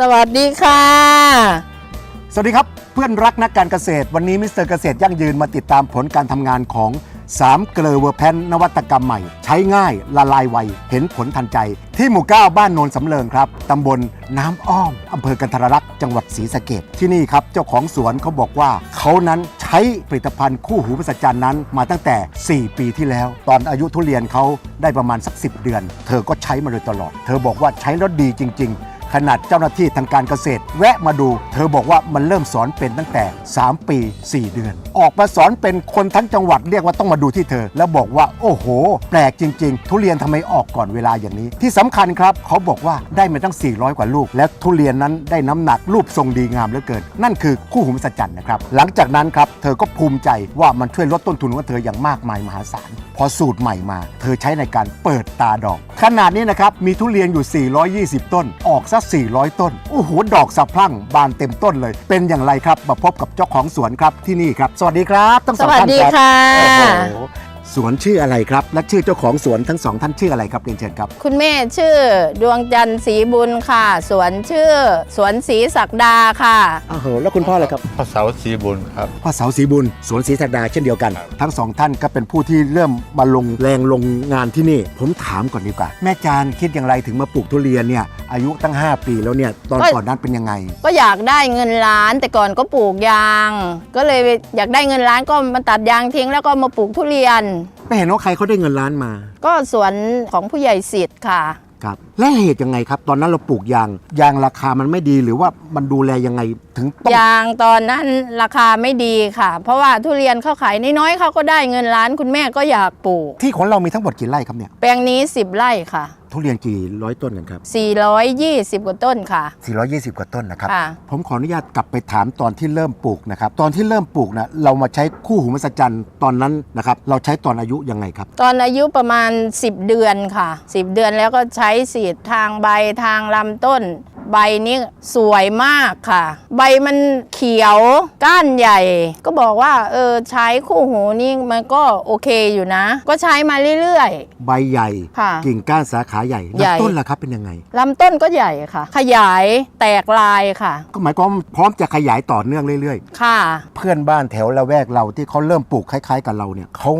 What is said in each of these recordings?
สวัสดีค่ะ สวัสดีครับเพื่อนรักนักการเกษตร วันนี้มิสเตอร์เกษตรยั่งยืนมาติดตามผลการทำงานของ3เกลอเวอร์แพนนวัตกรรมใหม่ ใช้ง่ายละลายไว เห็นผลทันใจ ที่หมู่ 9 บ้านโนนสำเริงครับตำบลน้ำอ้อมอำเภอกันทรลักษณ์จังหวัดศรีสะเกดที่นี่ครับ เจ้าของสวนเขาบอกว่า เขานั้นใช้ผลิตภัณฑ์คู่หูประสัจจันนั้นมาตั้งแต่ 4 ปีที่แล้ว ตอนอายุทุเรียนเขาได้ประมาณสัก 10 เดือน เธอก็ใช้มาโดยตลอด เธอบอกว่าใช้แล้วดีจริง ๆ ขนาดเจ้าหน้าที่ทางการเกษตร แวะมาดู เธอบอกว่ามันเริ่มสอนเป็นตั้งแต่ 3 ปี 4 เดือน ออกมาสอนเป็นคนทั้งจังหวัดเรียกว่าต้องมาดูที่เธอ แล้วบอกว่าโอ้โห แปลกจริง ๆ ทุเรียนทำไมออกก่อนเวลาอย่างนี้ ที่สำคัญครับ เขาบอกว่าได้มาตั้ง 400 กว่าลูก และทุเรียนนั้นได้น้ำหนักรูปทรงดีงามเหลือเกิน นั่นคือคู่หูมหัศจรรย์นะครับหลังจากนั้นครับเธอก็ภูมิใจว่ามันช่วยลดต้นทุนของเธออย่างมากมายมหาศาล พอสูตรใหม่มา เธอใช้ในการเปิดตาดอก ขนาดนี้นะครับ มีทุเรียนอยู่ 420 ต้น ออกซะ400 ต้น โอ้โห ดอกสะพรั่งบานเต็มต้นเลย เป็นอย่างไรครับ มาพบกับเจ้าของสวนครับที่นี่ครับ สวัสดีครับทั้งสสองวัสท่านดีครับค่ะ โอ้โห สวนชื่ออะไรครับ และชื่อเจ้าของสวนทั้งสองท่านชื่ออะไรครับเรียนเชิญครับ คุณแม่ชื่อดวงจันทร์ศรีบุญค่ะ สวนชื่อ สวนศรีศักดาค่ะโอ้โหแล้วคุณพ่ออะไรครับ พระเสาสีบุญครับ พ่อเสาศรีบุญสวนศรีสักดาเช่นเดียวกันครับทั้งสองท่านก็เป็นผู้ที่เริ่มมาลงแรงลงงานที่นี่ ผมถามก่อนดีกว่า แม่จานคิดอย่างไรถึงมาปลูกทุเรียนเนี่ย อายุตั้ง 5 ปีแล้วเนี่ยตอนก็ ก่อนนั้นเป็นยังไง ก็อยากได้เงินล้านแต่ก่อนก็ปลูกยาง ก็เลยอยากได้เงินล้านก็มาตัดยางทิ้งแล้วก็มาปลูกทุเรียน ไม่เห็นว่าใครเขาได้เงินล้านมาก็สวนของผู้ใหญ่สิทธิ์ค่ะ ครับ และเหตุยังไงครับ ตอนนั้นเราปลูกยาง ยางราคามันไม่ดีหรือว่ามันดูแลยังไงถึงต้องยางตอนนั้นราคาไม่ดีค่ะ เพราะว่าทุเรียนเขาขายน้อยๆเขาก็ได้เงินล้านคุณแม่ก็อยากปลูก ที่ของเรามีทั้งหมดกี่ไร่ครับเนี่ย แปลงนี้ 10 ไร่ค่ะ ทุเรียนกี่ร้อยต้นกันครับ 420 กว่าต้นค่ะ 420 กว่าต้นนะครับ ค่ะ ผมขออนุญาตกลับไปถามตอนที่เริ่มปลูกนะครับ ตอนที่เริ่มปลูกนะเรามาใช้คู่หูมหัศจรรย์ตอนนั้นนะครับเราใช้ตอนอายุยังไงครับ ตอนอายุประมาณ 10 เดือนค่ะ 10 เดือนแล้วก็ใช้สีดทางใบทางลำต้น ใบนี้สวยมากค่ะ ใบมันเขียวก้านใหญ่ ก็บอกว่าเออใช้คู่หูนี่มันก็โอเคอยู่นะ ก็ใช้มาเรื่อย ใบใหญ่ ค่ะกิ่งก้านสาขาใหญ่ใหญ่ ลำต้นล่ะครับเป็นยังไง ๆลำต้นก็ใหญ่ค่ะ ขยายแตกลายค่ะ ก็หมายความว่าพร้อมจะขยายต่อเนื่องเรื่อย ค่ะ ๆ เพื่อนบ้านแถวละแวกเราที่เขาเริ่มปลูกคล้าย ๆ กับเราเนี่ยเขา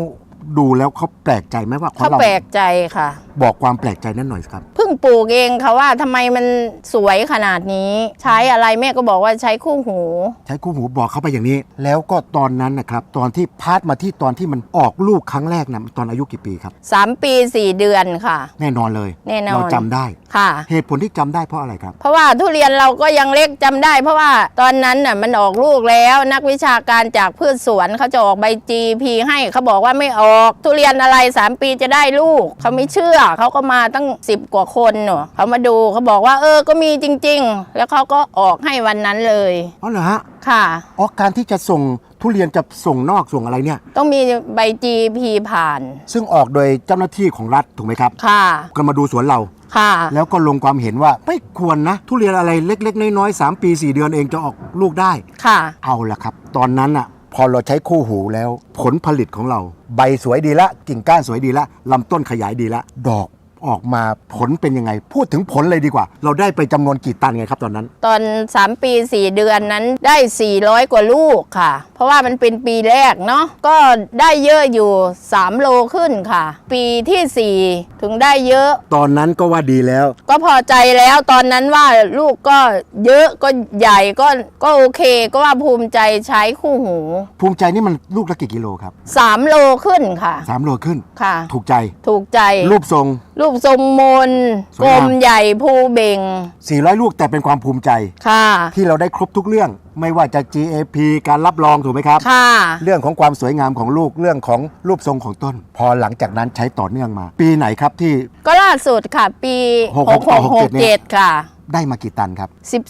ดูแล้วเขาแปลกใจไหมว่าของเขาเราแปลกใจค่ะ บอกความแปลกใจนั้นหน่อยครับ เพิ่งปลูกเองค่ะว่าทำไมมันสวยขนาดนี้ ใช้อะไรแม่ก็บอกว่าใช้คู่หู ใช้คู่หูบอกเขาไปอย่างนี้ แล้วก็ตอนนั้นนะครับ ตอนที่พาดมาที่ตอนที่มันออกลูกครั้งแรกนะตอนอายุกี่ปีครับ 3 ปี 4 เดือนค่ะ แน่นอนเลย แน่นอน เราจำได้ ค่ะ เหตุผลที่จำได้เพราะอะไรครับ เพราะว่าทุเรียนเราก็ยังเล็กจำได้ เพราะว่าตอนนั้นน่ะมันออกลูกแล้ว นักวิชาการจากพืชสวนเขาจะออกใบ GP ให้เขาบอกว่าไม่ออกทุเรียนอะไร 3 ปีจะได้ลูก เขาไม่เชื่อ เขาก็มาตั้ง 10 กว่าคนเนอะเขามาดูเขาบอกว่า เออก็มีจริง ๆ แล้วเขาก็ออกให้วันนั้นเลยอ๋อเหรอฮะค่ะ อ๋อการที่จะส่งทุเรียนจะส่งนอกส่งอะไรเนี่ย ต้องมีใบ GP ผ่านซึ่งออกโดยเจ้าหน้าที่ของรัฐถูกไหมครับค่ะก็มาดูสวนเรา ค่ะ แล้วก็ลงความเห็นว่าไม่ควรนะ ทุเรียนอะไรเล็ก ๆ น้อยๆ3ปี 4 เดือนเองจะออกลูกได้ ค่ะ เอาละครับ ตอนนั้นอะ พอเราใช้คู่หูแล้ว ผลผลิตของเรา ใบสวยดีละกิ่งก้านสวยดีละลำต้นขยายดีละดอกออกมาผลเป็นยังไง พูดถึงผลเลยดีกว่า เราได้ไปจำนวนกี่ตันไงครับตอนนั้น ตอน 3 ปี 4 เดือนนั้นได้ 400 กว่าลูกค่ะเพราะว่ามันเป็นปีแรกเนาะก็ได้เยอะอยู่ 3 โลขึ้นค่ะ ปีทีสี่ 4 ถึงได้เยอะ ตอนนั้นก็ว่าดีแล้ว ก็พอใจแล้วตอนนั้นว่าลูกก็เยอะก็ใหญ่ก็ก็โอเค ก็ว่าภูมิใจใช้คู่หู ภูมิใจนี่มันลูกละกี่กิโลครับ 3 โลขึ้นค่ะสามโลขึ้น ค่ะ ถูกใจ ถูกใจ รูปทรง รูปทรงมนสกวยลงาม มใหญ่ภูเบ่ง400 ลูกแต่เป็นความภูมิใจ ค่ะ ที่เราได้ครบทุกเรื่อง ไม่ว่าจะ GAP การรับรองถูกไหมครับ ค่ะ เรื่องของความสวยงามของลูกเรื่องของรูปทรงของต้น พอหลังจากนั้นใช้ต่อเนื่องมา ปีไหนครับที่ ก็ล่าสุดค่ะ ปีหกหกต่อหกเจ็ดเนี่ย6667 ค่ะ ได้มากี่ตันครับ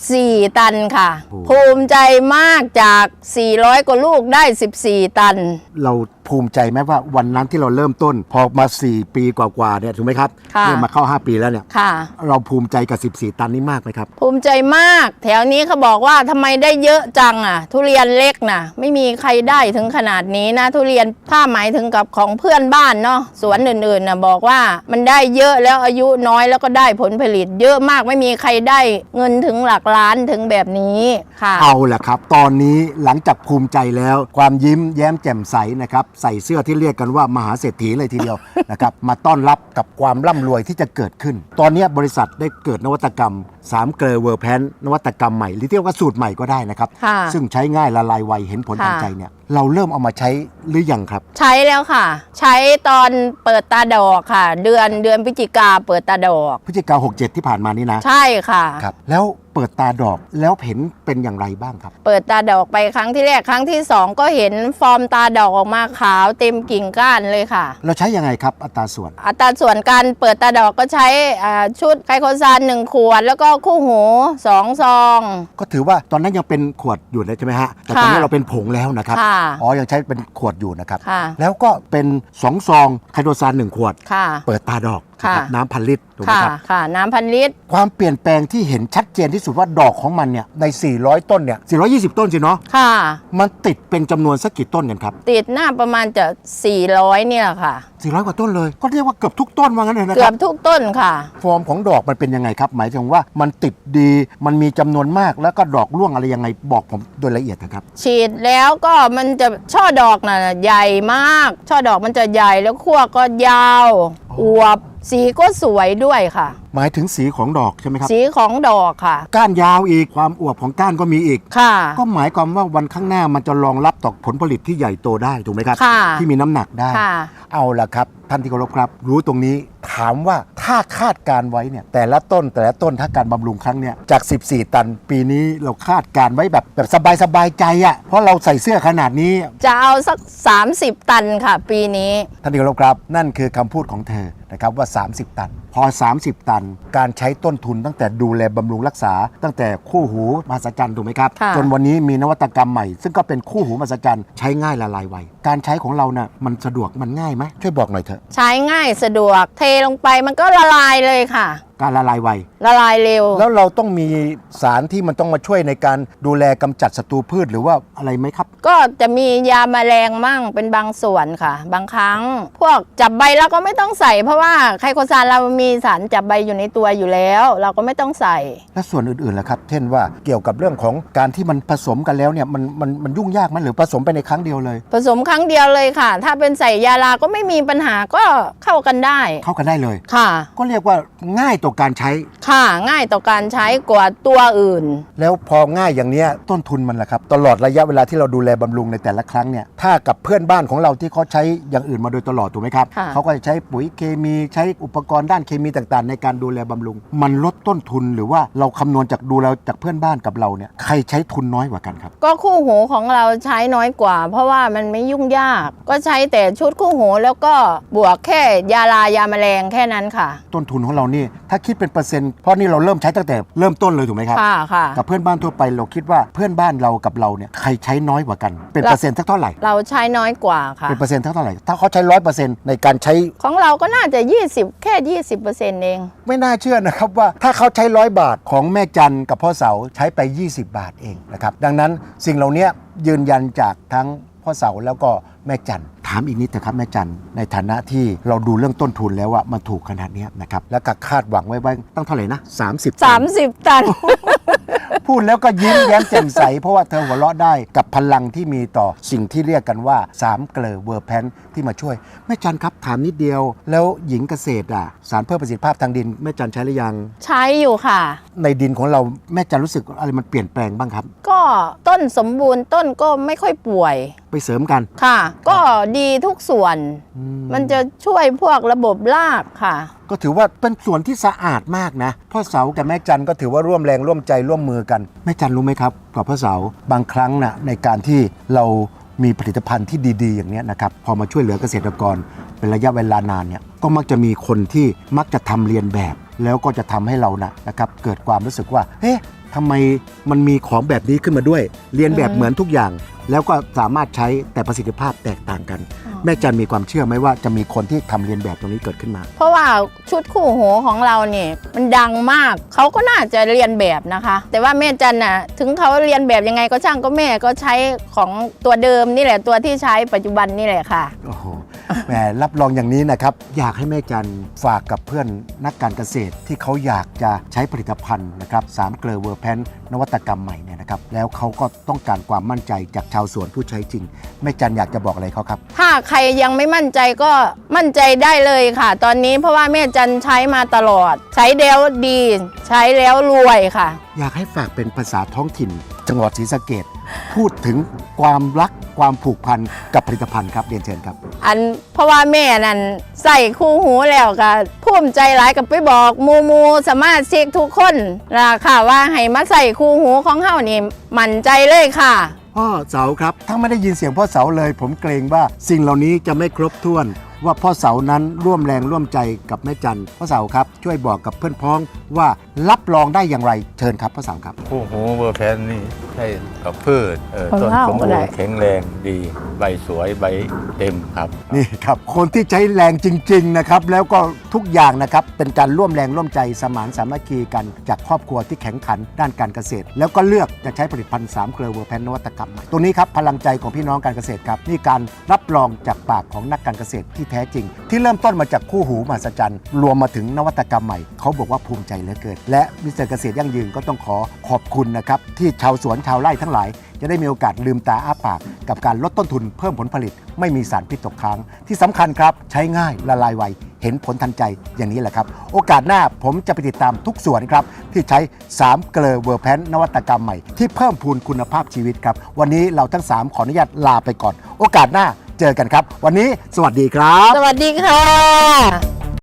14 ตันค่ะ โอ้ ภูมิใจมากจาก 400 กว่าลูกได้ 14 ตัน เรา ภูมิใจไหมว่าวันนั้นที่เราเริ่มต้น พอมา 4 ปีกว่าๆเนี่ยถูกไหมครับค่ะ เนี่ยมาเข้า 5 ปีแล้วเนี่ย ค่ะ เราภูมิใจกับ 14 ตันนี้มากไหมครับ ภูมิใจมาก แถวนี้เขาบอกว่าทำไมได้เยอะจังอะ ทุเรียนเล็กนะไม่มีใครได้ถึงขนาดนี้นะ ทุเรียนถ้าหมายถึงกับของเพื่อนบ้านเนาะสวนอื่นๆนะบอกว่ามันได้เยอะแล้วอายุน้อยแล้วก็ได้ผลผลิต เยอะมากไม่มีใครได้เงินถึงหลักล้านถึงแบบนี้ค่ะ เอาละครับ ตอนนี้หลังจากภูมิใจแล้ว ความยิ้มแย้มแจ่มใสนะครับใส่เสื้อที่เรียกกันว่ามหาเศรษฐีเลยทีเดียว นะครับมาต้อนรับกับความร่ำรวยที่จะเกิดขึ้น ตอนนี้บริษัทได้เกิดนวัตกรรม3เกลอเวอร์แพนนวัตกรรมใหม่หรือที่เรียกว่าสูตรใหม่ก็ได้นะครับ ค่ะ ซึ่งใช้ง่ายละลายไวเห็นผลทันค่ะใจเนี่ย เราเริ่มเอามาใช้หรือยังครับ ใช้แล้วค่ะ ใช้ตอนเปิดตาดอกค่ะ เดือนเดือนพฤศจิกาเปิดตาดอก พฤศจิกา67 ที่ผ่านมานี่นะใช่ค่ะ ครับ แล้วเปิดตาดอกแล้วเห็นเป็นอย่างไรบ้างครับ เปิดตาดอกไปครั้งที่แรกครั้งที่สองก็เห็นฟอร์มตาดอกออกมาขาวเต็มกิ่งก้านเลยค่ะ เราใช้ยังไงครับอัตราส่วน อัตราส่วนการเปิดตาดอกก็ใช้อ่าชุดไคโคซานหนึ่งขวด แล้วก็คู่หูสองซอง ก็ถือว่าตอนนั้นยังเป็นขวดอยู่นะใช่ไหมฮะแต่ตอนนี้ค่ะ เราเป็นผงแล้วนะครับ ค่ะอ๋อ ยังใช้เป็นขวดอยู่นะครับ ค่ะ แล้วก็เป็น2ซองไคโดซาน1ขวด ค่ะ เปิดตาดอกค่ะ นะครับน้ำพันลิตรถูกไหมค่ะครับ ค่ะ น้ำพันลิตร ความเปลี่ยนแปลงที่เห็นชัดเจนที่สุดว่าดอกของมันเนี่ยใน 400 ต้นเนี่ย 420 ต้นสิเนาะ ค่ะ มันติดเป็นจำนวนสักกี่ต้นกันครับ ติดหน้าประมาณจะ 400 เนี่ยค่ะ 400 กว่าต้นเลย ก็เรียกว่าเกือบทุกต้นว่างั้นเลยนะเกืคอรับบทุกต้นค่ะ ฟอร์มของดอกมันเป็นยังไงครับ หมายถึงว่ามันติดดี มันมีจำนวนมาก แล้วก็ดอกร่วงอะไรยังไงบอกผมโดยละเอียดนะครับ ฉีดแล้วก็มันจะช่อดอกน่ะใหญ่มาก ช่อดอกมันจะใหญ่แล้วขั้วก็ยาว อวบ สีก็สวยด้วยค่ะ หมายถึงสีของดอกใช่ไหมครับ สีของดอกค่ะ ก้านยาวอีกความอวบของก้านก็มีอีก ค่ะ ก็หมายความว่าวันข้างหน้ามันจะรองรับต่อผลผลิตที่ใหญ่โตได้ถูกไหมครับ ค่ะที่มีน้ำหนักได้ ค่ะ เอาละครับ ท่านที่เคารพครับ รู้ตรงนี้ถามว่าถ้าคาดการไว้เนี่ยแต่ละต้นแต่ละต้นถ้าการบำรุงครั้งเนี่ยจาก 14 ตันปีนี้เราคาดการไว้แบบแบบสบายๆใจอะ่ะเพราะเราใส่เสื้อขนาดนี้ จะเอาสัก 30 ตันค่ะ ปีนี้ ท่านที่เคารพครับ นั่นคือคำพูดของเธอนะครับว่า 30 ตัน พอ 30 ตัน การใช้ต้นทุนตั้งแต่ดูแลบำรุงรักษา ตั้งแต่คู่หูมหัศจรรย์ถูกไหมครับ ค่ะ จนวันนี้มีนวัตกรรมใหม่ ซึ่งก็เป็นคู่หูมหัศจรรย์ใช้ง่ายละลายไว การใช้ของเราน่ะมันสะดวกมันง่ายไหมช่วยบอกหน่อยเถอะ ใช้ง่ายสะดวกเทลงไปมันก็ละลายเลยค่ะ การละลายไว ละลายเร็ว แล้วเราต้องมีสารที่มันต้องมาช่วยในการดูแลกำจัดศัตรูพืชหรือว่าอะไรไหมครับ ก็จะมียาแมลงมั่งเป็นบางส่วนค่ะ บางครั้ง พวกจับใบเราก็ไม่ต้องใส่ เพราะว่าไคโคซานเรามีสารจับใบอยู่ในตัวอยู่แล้ว เราก็ไม่ต้องใส่ และส่วนอื่นๆล่ะครับ เช่นว่าเกี่ยวกับเรื่องของการที่มันผสมกันแล้วเนี่ยมันมันมันยุ่งยากไหมหรือผสมไปในครั้งเดียวเลย ผสมครั้งเดียวเลยค่ะ ถ้าเป็นใส่ยาลาก็ไม่มีปัญหาก็เข้ากันได้ เข้ากันได้เลย ค่ะ ก็เรียกว่าง่ายต่อการใช้ ค่ะง่ายต่อการใช้กว่าตัวอื่น แล้วพอง่ายอย่างเนี้ยต้นทุนมันล่ะครับ ตลอดระยะเวลาที่เราดูแลบำรุงในแต่ละครั้งเนี่ยถ้ากับเพื่อนบ้านของเราที่เขาใช้อย่างอื่นมาโดยตลอดถูกไหมครับค่ะ เขาก็จะใช้ปุ๋ยเคมีใช้อุปกรณ์ด้านเคมีต่างๆ ในการดูแลบำรุง มันลดต้นทุนหรือว่าเราคำนวณจากดูแลจากเพื่อนบ้านกับเราเนี่ยใครใช้ทุนน้อยกว่ากันครับ ก็คู่หูของเราใช้น้อยกว่า เพราะว่ามันไม่ยุ่งยาก ก็ใช้แต่ชุดคู่หูแล้วก็บวกแค่ยาลายาแมลงแค่นั้นค่ะ ต้นทุนของเรานี่ถ้าคิดเป็นเปอร์เซ็นต์เพราะนี่เราเริ่มใช้ตั้งแต่เริ่มต้นเลยถูกไหมครับ ค่ะค่ะ กับเพื่อนบ้านทั่วไปเราคิดว่าเพื่อนบ้านเรากับเราเนี่ยใครใช้น้อยกว่ากัน เป็นเราเปอร์เซ็นต์สักเท่าไหร่ เราใช้น้อยกว่าค่ะ เป็นเปอร์เซ็นต์เท่าไหร่ ถ้าเขาใช้ร้อยเปอร์เซ็นต์ในการใช้ ของเราก็น่าจะ 20 แค่ 20%เอง ไม่น่าเชื่อนะครับว่าถ้าเขาใช้ร้อยบาทของแม่จันกับพ่อเสาใช้ไป 20 บาทเองนะครับ ดังนั้นสิ่งเหล่านี้ยืนยันจากทั้งพ่อเสาแล้วก็แม่จัน ถามอีกนิดเถอะครับแม่จันในฐานะที่เราดูเรื่องต้นทุนแล้วว่ามันถูกขนาดเนี้ยนะครับแล้วก็คาดหวังไว้ว่าตั้งเท่าไหร่นะ 30ตัน30 ตัน พูดแล้วก็ยิ้มแย้มแจ่มใส เพราะว่าเธอหัวเราะได้กับพลังที่มีต่อสิ่งที่เรียกกันว่า3เกลอเวอร์แพนที่มาช่วย แม่จันครับถามนิดเดียว แล้วหญิงเกษตรอะสารเพิ่มประสิทธิภาพทางดินแม่จันใช้หรือยัง ใช้อยู่ค่ะ ในดินของเราแม่จันรู้สึกอะไรมันเปลี่ยนแปลงบ้างครับ ก็ต้นสมบูรณ์ต้นก็ไม่ค่อยป่วยไปเสริมกัน ค่ะ ก็ดีทุกส่วน อืมันจะช่วยพวกระบบรากค่ะ ก็ถือว่าเป็นส่วนที่สะอาดมากนะพ่อเสากับแม่จันก็ถือว่าร่วมแรงร่วมใจร่วมมือกันแม่จันรู้ไหมครับกับพ่อเสาบางครั้งนะในการที่เรามีผลิตภัณฑ์ที่ดี ๆ อย่างเนี้ยนะครับพอมาช่วยเหลือเกษตรกร เป็นระยะเวลานานเนี่ยก็มักจะมีคนที่มักจะทำเรียนแบบ แล้วก็จะทำให้เรานะนะครับเกิดความรู้สึกว่าเฮ้ทำไมมันมีของแบบนี้ขึ้นมาด้วย เรียนแบบอืมเหมือนทุกอย่าง แล้วก็สามารถใช้แต่ประสิทธิภาพแตกต่างกัน แม่จันมีความเชื่อไหมว่าจะมีคนที่ทำเรียนแบบตรงนี้เกิดขึ้นมา เพราะว่าชุดคู่หูของเราเนี่ยมันดังมากเขาก็น่าจะเรียนแบบนะคะ แต่ว่าแม่จันน่ะถึงเขาเรียนแบบยังไงก็ช่างก็แม่ก็ใช้ของตัวเดิมนี่แหละตัวที่ใช้ปัจจุบันนี่แหละค่ะ โอ้โห แหมรับรองอย่างนี้นะครับ อยากให้แม่จันฝากกับเพื่อนนักการเกษตรที่เขาอยากจะใช้ผลิตภัณฑ์นะครับสามเกลอเวอร์แพนนวัตกรรมใหม่เนี่ยนะครับ แล้วเขาก็ต้องการความมั่นใจจากชาวสวนผู้ใช้จริง แม่จันอยากจะบอกอะไรเขาครับ ถ้าใครยังไม่มั่นใจก็มั่นใจได้เลยค่ะ ตอนนี้เพราะว่าแม่จันใช้มาตลอด ใช้แล้วดี ใช้แล้วรวยค่ะ อยากให้ฝากเป็นภาษาท้องถิ่น จังหวัดศรีสะเกดพูดถึงความรักความผูกพันกับผลิตภัณฑ์ครับเรียนเชิญครับ อันเพราะว่าแม่นั่นใส่คู่หูแล้วก็ภูมิใจหลายกับไปบอกหมูหมูสามารถเช็คทุกคนนะค่ะว่าให้มาใส่คู่หูของเฮานี่มั่นใจเลยค่ะ พ่อเสาครับ ถ้าไม่ได้ยินเสียงพ่อเสาเลย ผมเกรงว่าสิ่งเหล่านี้จะไม่ครบถ้วน ว่าพ่อเสานั้นร่วมแรงร่วมใจกับแม่จันพ่อเสาครับ ช่วยบอกกับเพื่อนพ้องว่ารับรองได้อย่างไรเชิญครับพ่อเสาครับคู่หูเบอร์แพนนี่ ใช่กับพืชเอ่อของต้นเราสมก็บูได้รณ์แข็งแรงดี ใบสวยใบเต็มครับนี่ครับคนที่ใช้แรงจริง ๆนะครับ แล้วก็ทุกอย่างนะครับเป็นการร่วมแรงร่วมใจสมานสามัคคีกัน จากครอบครัวที่แข็งขันด้านการเกษตร แล้วก็เลือกจะใช้ผลิตภัณฑ์สามเกลือเวอร์แพนนวัตกรรมใหม่ตรงนี้ครับพลังใจของพี่น้องการเกษตรครับนี่การรับรองจากปากของนักการเกษตรที่แท้จริง ที่เริ่มต้นมาจากคู่หูมหัศจรรย์รวมมาถึงนวัตกรรมใหม่เขาบอกว่าภูมิใจเหลือเกินและมิสเตอร์เกษตรยั่งยืนก็ต้องขอขอบคุณนะครับที่ชาวสวนชาวไร่ทั้งหลาย จะได้มีโอกาสลืมตาอ้าปาก กับการลดต้นทุนเพิ่มผลผลิต ไม่มีสารพิษตกค้าง ที่สำคัญครับ ใช้ง่ายละลายไว เห็นผลทันใจอย่างนี้แหละครับ โอกาสหน้าผมจะไปติดตามทุกส่วนครับ ที่ใช้ 3 เกลอเวอร์แพนนวัตกรรมใหม่ ที่เพิ่มพูนคุณภาพชีวิตครับ วันนี้เราทั้ง 3 ขออนุญาตลาไปก่อน โอกาสหน้าเจอกันครับ วันนี้สวัสดีครับ สวัสดีค่ะ